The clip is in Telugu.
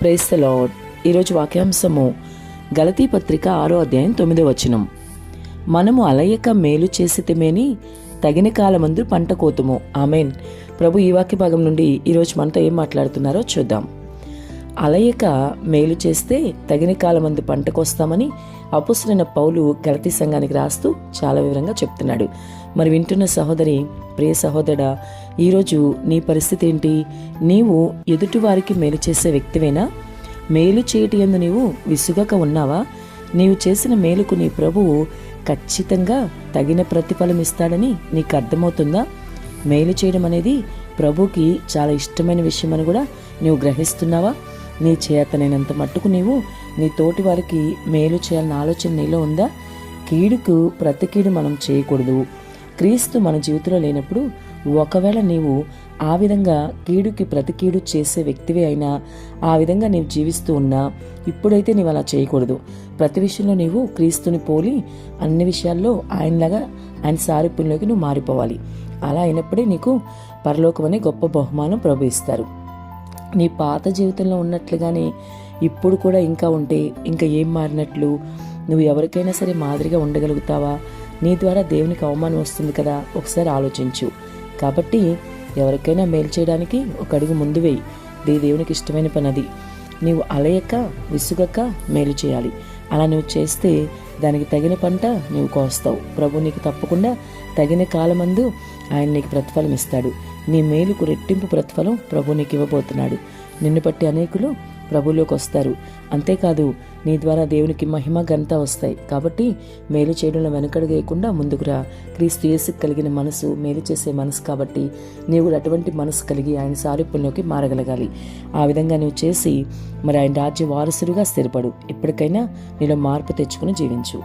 ప్రైస్ లార్డ్ ఈరోజు వాక్యాంశము గలతీ పత్రిక ఆరో అధ్యాయం తొమ్మిదో వచనం. మనము అలయక మేలు చేసితేమేని తగిన కాలమందు పంట కోతుము. ఆమెన్. ప్రభు ఈ వాక్య భాగం నుండి ఈరోజు మనతో ఏం మాట్లాడుతున్నారో చూద్దాం. అలయక మేలు చేస్తే తగిన కాలమందు పంటకొస్తామని అపుసరైన పౌలు గలతీ సంఘానికి రాస్తూ చాలా వివరంగా చెప్తున్నాడు. మరి వింటున్న సహోదరి ప్రియ సహోదరా ఈరోజు నీ పరిస్థితి ఏంటి? నీవు ఎదుటివారికి మేలు చేసే వ్యక్తివేనా? మేలు చేయటి ఎందు నీవు విసుగక ఉన్నావా? నీవు చేసిన మేలుకు నీ ప్రభువు ఖచ్చితంగా తగిన ప్రతిఫలం ఇస్తాడని నీకు అర్థమవుతుందా? మేలు చేయడం అనేది ప్రభుకి చాలా ఇష్టమైన విషయం అని కూడా నువ్వు గ్రహిస్తున్నావా? నీ చేతనైనంత మట్టుకు నీవు నీ తోటి వారికి మేలు చేయాలన్న ఆలోచన నీలో ఉందా? కీడుకు ప్రతి కీడు మనం చేయకూడదు. క్రీస్తు మన జీవితంలో లేనప్పుడు ఒకవేళ నీవు ఆ విధంగా కీడుకి ప్రతి కీడు చేసే వ్యక్తివే అయినా ఆ విధంగా నీవు జీవిస్తూ ఉన్నా ఇప్పుడైతే నీవు అలా చేయకూడదు. ప్రతి విషయంలో నీవు క్రీస్తుని పోలి అన్ని విషయాల్లో ఆయనలాగా ఆయన సారూప్యంలోకి నువ్వు మారిపోవాలి. అలా అయినప్పుడే నీకు పరలోకం అనే గొప్ప బహుమానం ప్రభు ఇస్తారు. నీ పాత జీవితంలో ఉన్నట్లుగానే ఇప్పుడు కూడా ఇంకా ఉంటే ఇంకా ఏం మారినట్లు? నువ్వు ఎవరికైనా సరే మాదిరిగా ఉండగలుగుతావా? నీ ద్వారా దేవునికి అవమానం వస్తుంది కదా? ఒకసారి ఆలోచించు. కాబట్టి ఎవరికైనా మేలు చేయడానికి ఒక అడుగు ముందు వేయి. దే దేవునికి ఇష్టమైన పని అది. నీవు అలయక విసుగక మేలు చేయాలి. అలా నువ్వు చేస్తే దానికి తగిన పంట నువ్వు కోస్తావు. ప్రభు నీకు తప్పకుండా తగిన కాలమందు ఆయన నీకు ప్రతిఫలం ఇస్తాడు నీ మేలుకు రెట్టింపు ప్రతిఫలం ప్రభు నీకు ఇవ్వబోతున్నాడు నిన్ను బట్టి అనేకులు ప్రభులోకి వస్తారు. అంతేకాదు నీ ద్వారా దేవునికి మహిమ ఘనత వస్తాయి. కాబట్టి మేలు చేయడంలో వెనకడగేయకుండా ముందుకురా క్రీస్తు యేసుకు కలిగిన మనసు మేలు చేసే మనసు కాబట్టి నీవు కూడా అటువంటి మనసు కలిగి ఆయన సారూప్యంలోకి మారగలగాలి. ఆ విధంగా నువ్వు చేసి మరి ఆయన రాజ్య వారసుడిగా స్థిరపడు. ఎప్పటికైనా నీలో మార్పు తెచ్చుకుని జీవించు.